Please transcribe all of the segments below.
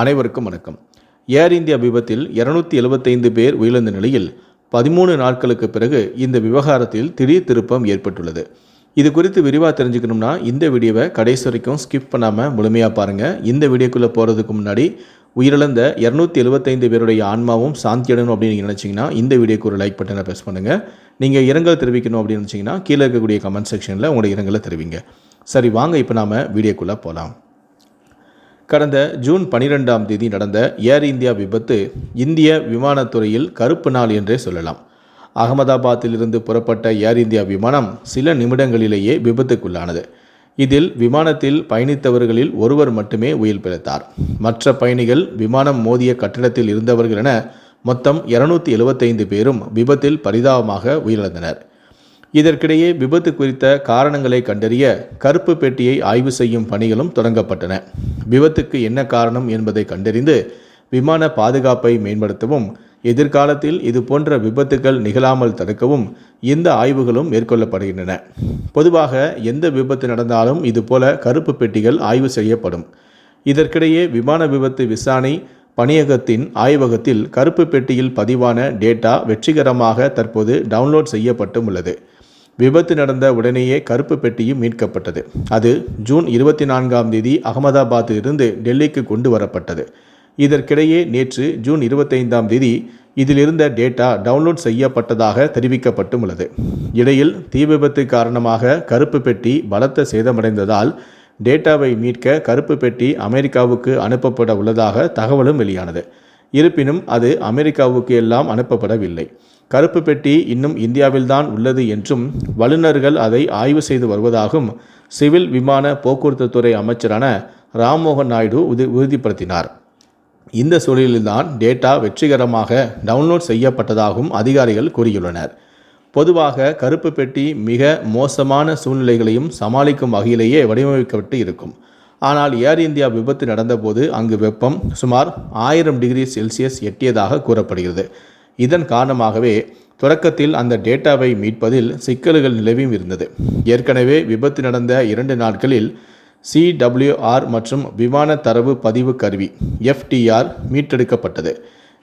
அனைவருக்கும் வணக்கம். ஏர் இந்தியா விபத்தில் இருநூத்தி எழுபத்தைந்து பேர் உயிரிழந்த நிலையில் பதிமூணு நாட்களுக்கு பிறகு இந்த விவகாரத்தில் திடீர் திருப்பம் ஏற்பட்டுள்ளது. இது குறித்து விரிவாக தெரிஞ்சுக்கணும்னா இந்த வீடியோவை கடைசி வரைக்கும் ஸ்கிப் பண்ணாமல் முழுமையாக பாருங்கள் இந்த வீடியோக்குள்ளே போகிறதுக்கு முன்னாடி உயிரிழந்த இரநூத்தி எழுபத்தைந்து பேருடைய ஆன்மாவும் சாந்தி அடையணும் அப்படின்னு நீங்கள் நினச்சிங்கன்னா இந்த வீடியோக்கு ஒரு லைக் பட்டனை ப்ரெஸ் பண்ணுங்கள் நீங்கள் இரங்கல் தெரிவிக்கணும் அப்படின்னு நினச்சிங்கன்னா கீழே இருக்கக்கூடிய கமெண்ட் செக்ஷனில் உங்களுடைய இரங்கலை தெரிவிங்க. சரி வாங்க இப்போ நாம் வீடியோக்குள்ளே போகலாம் கடந்த ஜூன் பனிரெண்டாம் தேதி நடந்த ஏர் இந்தியா விபத்து இந்திய விமானத்துறையில் கருப்பு நாள் என்றே சொல்லலாம். அகமதாபாத்திலிருந்து புறப்பட்ட ஏர் இந்தியா விமானம் சில நிமிடங்களிலேயே விபத்துக்குள்ளானது. இதில் விமானத்தில் பயணித்தவர்களில் ஒருவர் மட்டுமே உயிர் பிழைத்தார். மற்ற பயணிகள் விமானம் மோதிய கட்டிடத்தில் இருந்தவர்கள் என மொத்தம் இருநூத்தி எழுபத்தைந்து பேரும் விபத்தில் பரிதாபமாக உயிரிழந்தனர். இதற்கிடையே விபத்து குறித்த காரணங்களை கண்டறிய கருப்பு பெட்டியை ஆய்வு செய்யும் பணிகளும் தொடங்கப்பட்டன. விபத்துக்கு என்ன காரணம் என்பதை கண்டறிந்து விமான பாதுகாப்பை மேம்படுத்தவும் எதிர்காலத்தில் இது போன்ற விபத்துகள் நிகழாமல் தடுக்கவும் இந்த ஆய்வுகளும் மேற்கொள்ளப்படுகின்றன. பொதுவாக எந்த விபத்து நடந்தாலும் இதுபோல கருப்பு பெட்டிகள் ஆய்வு செய்யப்படும். இதற்கிடையே விமான விபத்து விசாரணை பணியகத்தின் ஆய்வகத்தில் கருப்பு பெட்டியில் பதிவான டேட்டா வெற்றிகரமாக தற்போது டவுன்லோட் செய்யப்பட்டும் உள்ளது. விபத்து நடந்த உடனேயே கருப்பு பெட்டியும் மீட்கப்பட்டது. அது ஜூன் இருபத்தி நான்காம் தேதி அகமதாபாத்திலிருந்து டெல்லிக்கு கொண்டு வரப்பட்டது. இதற்கிடையே நேற்று ஜூன் இருபத்தைந்தாம் தேதி இதிலிருந்த டேட்டா டவுன்லோட் செய்யப்பட்டதாக தெரிவிக்கப்பட்டும் உள்ளது. இடையில் தீ விபத்து காரணமாக கருப்பு பெட்டி பலத்த சேதமடைந்ததால் டேட்டாவை மீட்க கருப்பு பெட்டி அமெரிக்காவுக்கு அனுப்பப்பட உள்ளதாக தகவலும் வெளியானது. இருப்பினும் அது அமெரிக்காவுக்கு எல்லாம் அனுப்பப்படவில்லை. கருப்பு பெட்டி இன்னும் இந்தியாவில்தான் உள்ளது என்றும் வல்லுநர்கள் அதை ஆய்வு செய்து வருவதாகவும் சிவில் விமான போக்குவரத்து துறை அமைச்சரான ராம்மோகன் நாயுடு உறுதி உறுதிப்படுத்தினார். இந்த சூழலில்தான் டேட்டா வெற்றிகரமாக டவுன்லோட் செய்யப்பட்டதாகவும் அதிகாரிகள் கூறியுள்ளனர். பொதுவாக கருப்பு பெட்டி மிக மோசமான சூழ்நிலைகளையும் சமாளிக்கும் வகையிலேயே வடிவமைக்கப்பட்டு இருக்கும். ஆனால் ஏர் இந்தியா விபத்து நடந்தபோது அங்கு வெப்பம் சுமார் ஆயிரம் டிகிரி செல்சியஸ் எட்டியதாக கூறப்படுகிறது. இதன் காரணமாகவே தொடக்கத்தில் அந்த டேட்டாவை மீட்பதில் சிக்கல்கள் நிலவியும் இருந்தது. ஏற்கனவே விபத்து நடந்த இரண்டு நாட்களில் சிடபிள்யூஆர் மற்றும் விமான தரவு பதிவு கருவி எஃப்டிஆர் மீட்டெடுக்கப்பட்டது.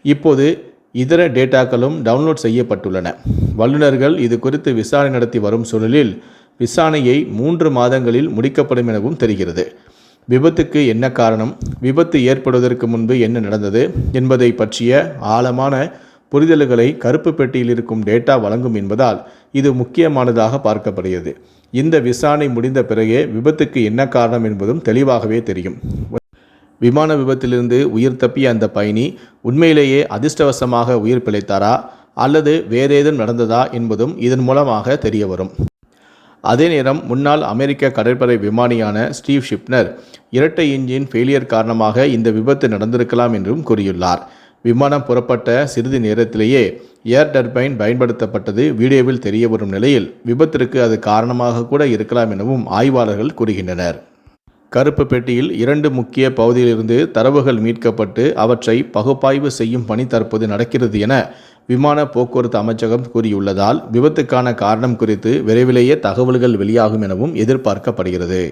இப்போது இதர டேட்டாக்களும் டவுன்லோட் செய்யப்பட்டுள்ளன. வல்லுநர்கள் இது குறித்து விசாரணை நடத்தி வரும் சூழலில் விசாரணையை மூன்று மாதங்களில் முடிக்கப்படும் எனவும் தெரிகிறது. விபத்துக்கு என்ன காரணம்? விபத்து ஏற்படுவதற்கு முன்பு என்ன நடந்தது? என்பதை பற்றிய ஆழமான புரிதல்களை கருப்பு பெட்டியில் இருக்கும் டேட்டா வழங்கும் என்பதால் இது முக்கியமானதாக பார்க்கப்படுகிறது. இந்த விசாரணை முடிந்த பிறகே விபத்துக்கு என்ன காரணம் என்பதும் தெளிவாகவே தெரியும். விமான விபத்திலிருந்து உயிர் தப்பிய அந்த பயணி உண்மையிலேயே அதிர்ஷ்டவசமாக உயிர் பிழைத்தாரா? அல்லது வேறேதும் நடந்ததா என்பதும் இதன் மூலமாக தெரிய வரும். அதே நேரம் முன்னாள் அமெரிக்க கடற்படை விமானியான ஸ்டீவ் ஷிப்னர் இரட்டை இன்ஜின் ஃபெயிலியர் காரணமாக இந்த விபத்து நடந்திருக்கலாம் என்றும் கூறியுள்ளார். விமானம் புறப்பட்ட சிறிது நேரத்திலேயே ஏர் டர்பைன் பயன்படுத்தப்பட்டது. வீடியோவில் தெரிய வரும் நிலையில் விபத்திற்கு அது காரணமாக கூட இருக்கலாம் எனவும் ஆய்வாளர்கள் கூறுகின்றனர். கருப்பு பெட்டியில் இரண்டு முக்கிய பகுதியிலிருந்து தரவுகள் மீட்கப்பட்டு அவற்றை பகுப்பாய்வு செய்யும் பணி தற்போது நடக்கிறது என விமான போக்குவரத்து அமைச்சகம் கூறியுள்ளதால் விபத்துக்கான காரணம் குறித்து விரைவிலேயே தகவல்கள் வெளியாகும் எனவும் எதிர்பார்க்கப்படுகிறது.